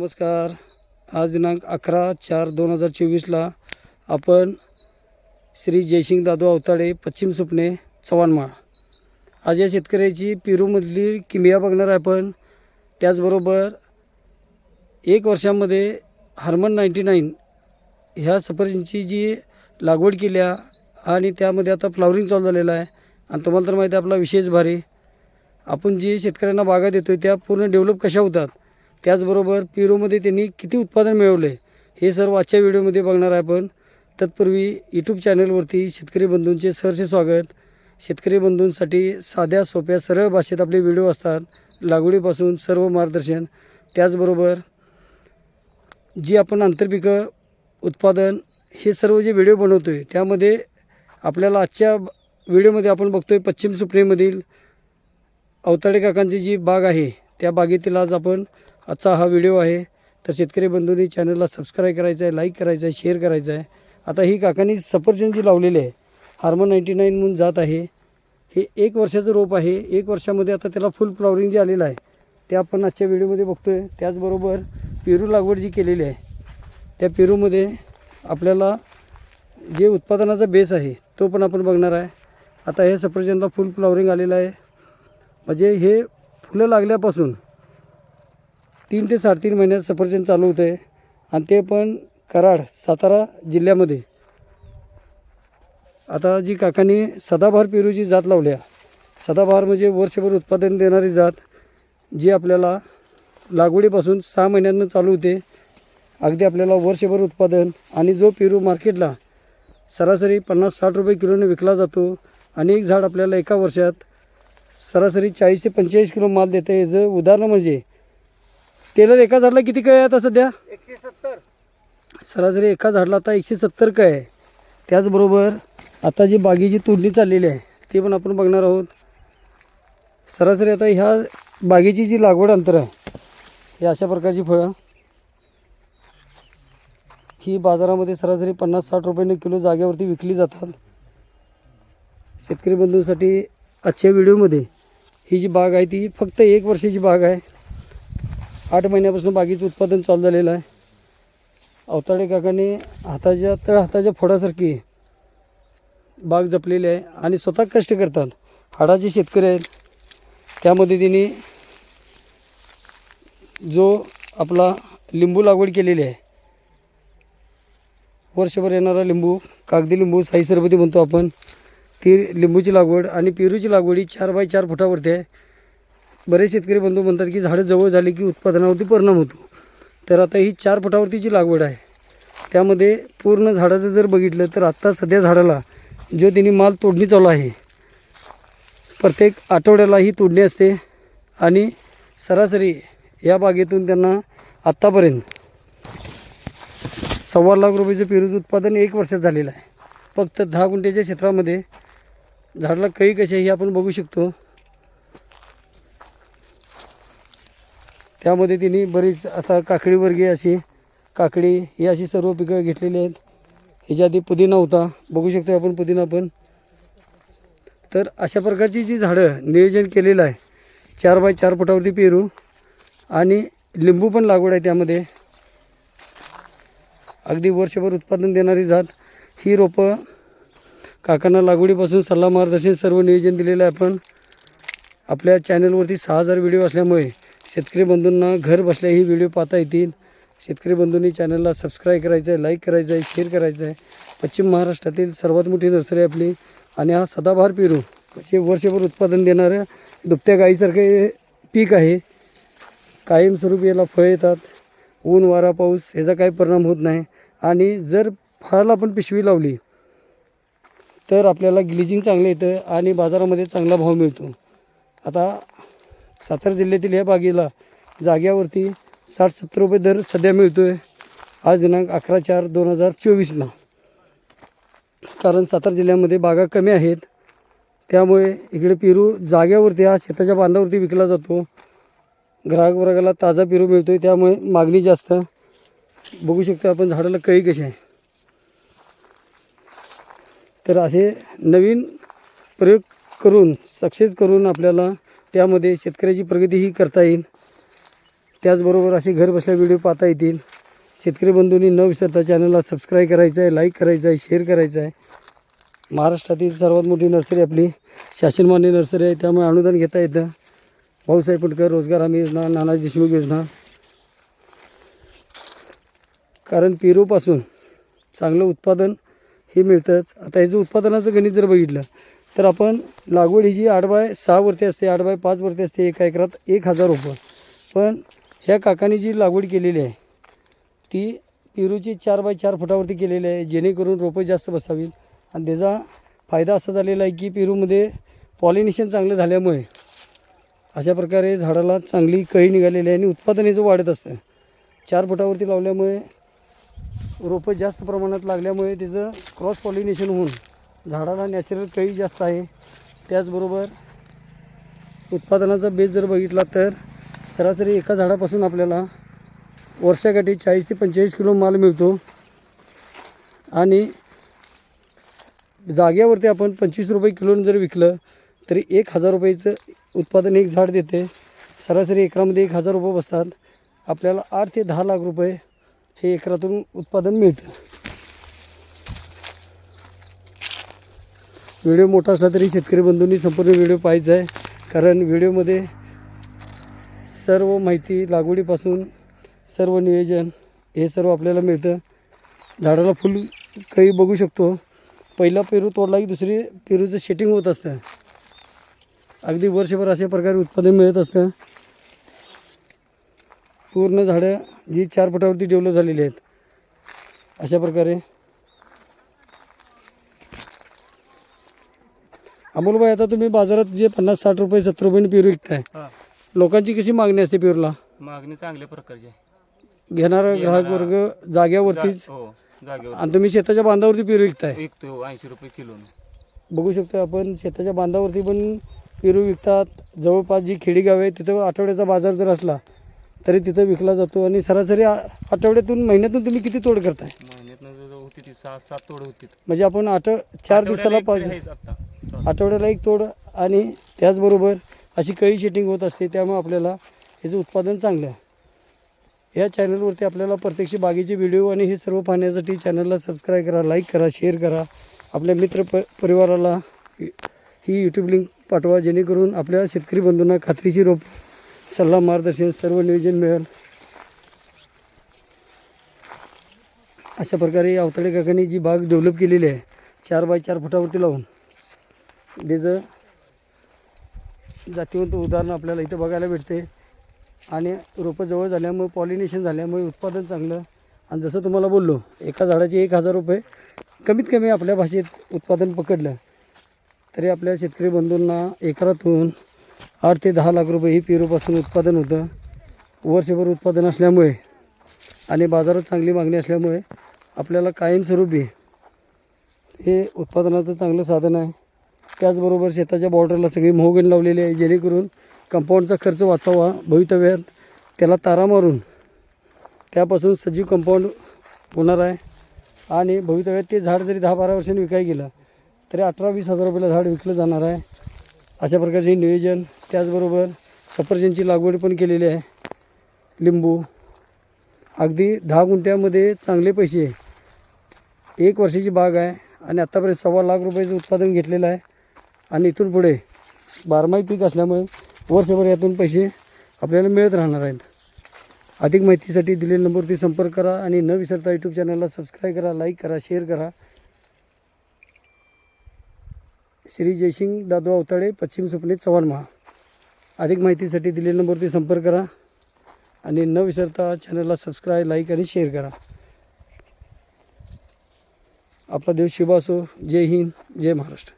नमस्कार. आज दिनांक अकरा चार दोन हजार चोवीसला आपण श्री जयसिंग दादू अवताडे पश्चिम सुपणे चव्हाणमाळ आज या शेतकऱ्याची पेरूमधली किमिया बघणार आहे आपण. त्याचबरोबर एक वर्षामध्ये हार्मन नाईंटी नाईन ह्या सफरचंदची जी लागवड केल्या आणि त्यामध्ये आता फ्लावरिंग चालू झालेलं आहे. आणि तुम्हाला तर माहिती आहे आपला विशेष भारी. आपण जे शेतकऱ्यांना बागा देतो त्या पूर्ण डेव्हलप कशा होतात? त्याचबरोबर पिरोमध्ये त्यांनी किती उत्पादन मिळवले हे सर्व आजच्या व्हिडिओमध्ये बघणार आहे आपण. तत्पूर्वी यूट्यूब चॅनलवरती शेतकरी बंधूंचे सहर्ष स्वागत. शेतकरी बंधूंसाठी साध्या सोप्या सरळ भाषेत आपले व्हिडिओ असतात. लागवडीपासून सर्व मार्गदर्शन. त्याचबरोबर जी आपण आंतरपिकं उत्पादन हे सर्व जे व्हिडिओ बनवतो आहे त्यामध्ये आपल्याला आजच्या व्हिडिओमध्ये आपण बघतो आहे पश्चिम सुपणेमधील अवताडे काकांची जी बाग आहे त्या बागेतील आज आपण आजचा हा व्हिडिओ आहे. तर शेतकरी बंधूंनी चॅनलला सबस्क्राईब करायचं आहे लाईक करायचं आहे शेअर करायचं आहे. आता ही काकांनी सफरचंद जी लावलेली आहे. हार्मोन नाईंटी नाईन म्हणून जात आहे. हे एक वर्षाचं रोप आहे. एक वर्षामध्ये आता त्याला फुल फ्लॉवरिंग जे आलेलं आहे ते आपण आजच्या व्हिडिओमध्ये बघतो आहे त्याचबरोबर पेरू लागवड जी केलेली आहे त्या पेरूमध्ये आपल्याला जे उत्पादनाचा बेस आहे तो पण आपण बघणार आहे. आता हे सफरचंदला फुल फ्लॉवरिंग आलेलं आहे. म्हणजे हे फुलं लागल्यापासून तीन ते साडेतीन महिन्यात सफरचंद चालू होतं. आहे आणि ते पण कराड सातारा जिल्ह्यामध्ये. आता जी काकांनी सदाबहार पेरूची जात लावल्या. सदाबहार म्हणजे वर्षभर उत्पादन देणारी जात जी आपल्याला लागवडीपासून सहा महिन्यांनं चालू होते. अगदी आपल्याला वर्षभर उत्पादन आणि जो पेरू मार्केटला सरासरी पन्नास साठ रुपये किलोने विकला जातो आणि एक झाड आपल्याला एका वर्षात सरासरी चाळीस ते पंचेचाळीस किलो माल देतं याचं उदाहरण म्हणजे टेलर एका झाडला किती कळ आहे आता सध्या? एकशे सत्तर. सरासरी एका झाडला आता एकशे सत्तर कळ. आहे त्याचबरोबर आता जी बागेची तोडणी चाललेली आहे ते पण आपण बघणार आहोत. सरासरी आता ह्या बागेची जी लागवड अंतर आहे हे अशा प्रकारची फळं. ही बाजारामध्ये सरासरी पन्नास साठ रुपयाने किलो जागेवरती विकली जातात. शेतकरी बंधूंसाठी आजच्या व्हिडिओमध्ये ही जी बाग आहे ती फक्त एक वर्षाची बाग आहे. आठ महिन्यापासून बागेचं उत्पादन चालू झालेलं आहे. अवताडे काकाने हाताच्या तळ हाताच्या फोडासारखी बाग जपलेली आहे आणि स्वतः कष्ट करतात. हाडाचे शेतकरी आहेत. त्यामध्ये त्यांनी जो आपला लिंबू लागवड केलेली आहे. वर्षभर येणारा लिंबू कागदी लिंबू साई सरबती म्हणतो आपण ती लिंबूची लागवड आणि पेरूची लागवड ही चार बाय चार फुटावरती आहे. बरेच शेतकरी बंधू म्हणतात की झाडं जवळ झाली की उत्पादनावरती परिणाम होतो. तर आता ही चार फुटावरतीची लागवड आहे त्यामध्ये पूर्ण झाडाचं जर बघितलं तर आत्ता सध्या झाडाला जो त्यांनी माल तोडणी चालू आहे प्रत्येक आठवड्याला ही तोडणी असते आणि सरासरी या बागेतून त्यांना आत्तापर्यंत सव्वा लाख रुपयाचं पेरूचं उत्पादन एक वर्षात झालेलं आहे. फक्त दहा गुंठ्याच्या क्षेत्रामध्ये झाडाला कळी कशी आहे हे आपण बघू शकतो. त्यामध्ये तिने बरीच आता काकडीवर्गीय अशी काकडी ही अशी सर्व पिकं घेतलेली आहेत. ह्याच्या आधी पुदिना होता. बघू शकतो आपण पुदिना पण. तर अशा प्रकारची जी झाडं नियोजन केलेलं आहे चार बाय चार फुटावरती पेरू आणि लिंबू पण लागवड आहे त्यामध्ये. अगदी वर्षभर उत्पादन देणारी जात ही रोपं काकांना लागवडीपासून सल्ला मार्गदर्शन सर्व नियोजन दिलेलं आहे आपण. आपल्या चॅनलवरती सहा हजार व्हिडिओ असल्यामुळे शेतकरी बंधूंना घर बसल्या ही व्हिडिओ पाहता येतील. शेतकरी बंधूंनी चॅनलला सबस्क्राईब करायचं आहे लाईक करायचं आहे शेअर करायचं आहे पश्चिम महाराष्ट्रातील सर्वात मोठी नर्सरी आहे आपली आणि हा सदाबहार पेरू. म्हणजे वर्षभर उत्पादन देणाऱ्या दुभत्या गाईसारखे पीक आहे. कायमस्वरूपी याला फळ येतात. ऊन वारा पाऊस ह्याचा काही परिणाम होत नाही. आणि जर फळाला आपण पिशवी लावली तर आपल्याला ग्लिजिंग चांगलं येतं आणि बाजारामध्ये चांगला भाव मिळतो. आता सातारा जिल्ह्यातील या बागेला जाग्यावरती साठ सत्तर रुपये दर सध्या मिळतो आहे आज दिनांक अकरा चार दोन हजार चोवीसला. कारण सातारा जिल्ह्यामध्ये बागा कमी आहेत. त्यामुळे इकडे पेरू जाग्यावरती हा शेताच्या बांधावरती विकला जातो. ग्राहक वर्गाला ताजा पेरू मिळतो आहे त्यामुळे मागणी जास्त. बघू शकतो आपण झाडाला कळी कशी आहे. तर असे नवीन प्रयोग करून सक्सेस करून आपल्याला त्यामध्ये शेतकऱ्याची प्रगतीही करता येईल. त्याचबरोबर असे घर बसल्या व्हिडिओ पाहता येतील. शेतकरी बंधूंनी न विसरता चॅनलला सबस्क्राईब करायचं आहे लाईक करायचं आहे शेअर करायचं आहे महाराष्ट्रातील सर्वात मोठी नर्सरी आपली शासनमान्य नर्सरी आहे. त्यामुळे अनुदान घेता येतं. भाऊसाहेब फुटकर रोजगार हमी योजना नानाजी देशमुख योजना. कारण पेरूपासून चांगलं उत्पादन हे मिळतंच. आता याचं उत्पादनाचं गणित जर बघितलं तर आपण लागवड ही जी आठ बाय सहावरती असते आठ बाय पाचवरती असते एका एकरात एक हजार रुपये. पण ह्या काकांनी जी लागवड केलेली आहे ती पेरूची चार बाय चार फुटावरती केलेली आहे जेणेकरून रोपं जास्त बसावी. आणि त्याचा फायदा असा झालेला आहे की पेरूमध्ये पॉलिनेशन चांगलं झाल्यामुळे अशा प्रकारे झाडाला चांगली कळी निघालेली आहे आणि उत्पादन याचं वाढत असतं चार फुटावरती लावल्यामुळे रोपं जास्त प्रमाणात लागल्यामुळे त्याचं क्रॉस पॉलिनेशन होऊन झाडाला नॅचरल कळी जास्त आहे. त्याचबरोबर उत्पादनाचा बेस जर बघितला तर सरासरी एका झाडापासून आपल्याला वर्षाकाठी चाळीस ते पंचेचाळीस किलो माल मिळतो. आणि जाग्यावरती आपण पंचवीस रुपये किलोनं जर विकलं तरी एक हजार रुपयाचं उत्पादन एक झाड देते. सरासरी एकरामध्ये एक हजार रुपये बसतात. आपल्याला आठ ते दहा लाख रुपये हे एकरातून उत्पादन मिळतं. व्हिडिओ मोठा असला तरी शेतकरी बंधूंनी संपूर्ण व्हिडिओ पाहायचा आहे. कारण व्हिडिओमध्ये सर्व माहिती लागवडीपासून सर्व नियोजन हे सर्व आपल्याला मिळतं. झाडाला फुल काही बघू शकतो. पहिला पेरू तोडला की दुसरी पेरूचं शेटिंग होत असतं. अगदी वर्षभर अशा प्रकारे उत्पादन मिळत असतं. पूर्ण झाडं जी चार फुटावरती डेव्हलप झालेली आहेत. अशा प्रकारे अमोलबाई आता तुम्ही बाजारात जे पन्नास साठ रुपये सत्तर रुपयाने पेरू विकताय. हा. लोकांची कशी मागणी असते पेरूला? मागणी चांगल्या प्रकारची आहे. घेणारा ग्राहक वर्ग जाग्यावरतीच? जा- हो जागेवर आणि तुम्ही शेताच्या बांधावरती पेरू विकताय? विकतो ऐंशी रुपये किलो बघू शकतो आपण शेताच्या बांधावरती पण पेरू विकतात. जवळपास जी खेडेगाव आहे तिथं आठवड्याचा बाजार जर असला तरी तिथं विकला जातो. आणि सरासरी आ- आठवड्यातून महिन्यातून तुम्ही किती तोड करताय? महिन्यात होती ती सहा सात तोड होती. म्हणजे आपण आठ चार दिवसाला पाच आता. आठवड्याला एक तोड आणि त्याचबरोबर अशी कळी शेटिंग होत असते त्यामुळे आपल्याला याचं उत्पादन चांगलं आहे. या चॅनलवरती आपल्याला प्रत्यक्ष बागेचे व्हिडिओ आणि हे सर्व पाहण्यासाठी चॅनलला सबस्क्राईब करा लाईक करा शेअर करा. आपल्या मित्र प परिवाराला ही यूट्यूब लिंक पाठवा जेणेकरून आपल्या शेतकरी बंधूंना खात्रीची रोप सल्ला मार्गदर्शन सर्व नियोजन मिळेल. अशा प्रकारे अवतळे काकांनी जी बाग डेव्हलप केलेली आहे चार बाय चार फुटावरती लावून. त्याचं जातीवंत उदाहरण आपल्याला इथं बघायला भेटते. आणि रोपं जवळ झाल्यामुळे पॉलिनेशन झाल्यामुळे उत्पादन चांगलं. आणि जसं तुम्हाला बोललो एका झाडाचे एक हजार रुपये कमीत कमी आपल्या भाषेत उत्पादन पकडलं. तरी आपल्या शेतकरी बंधूंना एकरातून आठ ते दहा लाख रुपये ही पेरूपासून उत्पादन होतं. वर्षभर उत्पादन असल्यामुळे आणि बाजारात चांगली मागणी असल्यामुळे आपल्याला कायमस्वरूपी हे उत्पादनाचं चांगलं साधन आहे. त्याचबरोबर शेताच्या बॉर्डरला सगळी मोहगण लावलेली आहे जेणेकरून कंपाऊंडचा खर्च वाचावा भवितव्यात त्याला तारा मारून त्यापासून सजीव कंपाऊंड होणार आहे. आणि भवितव्यात ते झाड जरी दहा बारा वर्षांनी विकाय गेलं तरी अठरा वीस हजार रुपयाला झाड विकलं जाणार आहे. अशा प्रकारचे हे नियोजन त्याचबरोबर सफरचंदची लागवड पण केलेली आहे. लिंबू. अगदी दहा गुंठ्यामध्ये चांगले पैसे. एक वर्षाची बाग आहे आणि आत्तापर्यंत सव्वा लाख रुपयाचं उत्पादन घेतलेलं आहे. आणि इथून पुढे बारमाही पीक असल्यामुळे वर्षभर यातून पैसे आपल्याला मिळत राहणार आहेत. अधिक माहितीसाठी दिलेल्या नंबरवरती संपर्क करा आणि न विसरता यूट्यूब चॅनलला सबस्क्राईब करा लाईक करा शेअर करा. श्री जयसिंग दादू अवताळे पश्चिम सुपणे चव्हाण महा. अधिक माहितीसाठी दिलेल्या नंबरवरती संपर्क करा आणि न विसरता चॅनलला सबस्क्राईब लाईक आणि शेअर करा. आपला देव शिव असो जय हिंद जय महाराष्ट्र.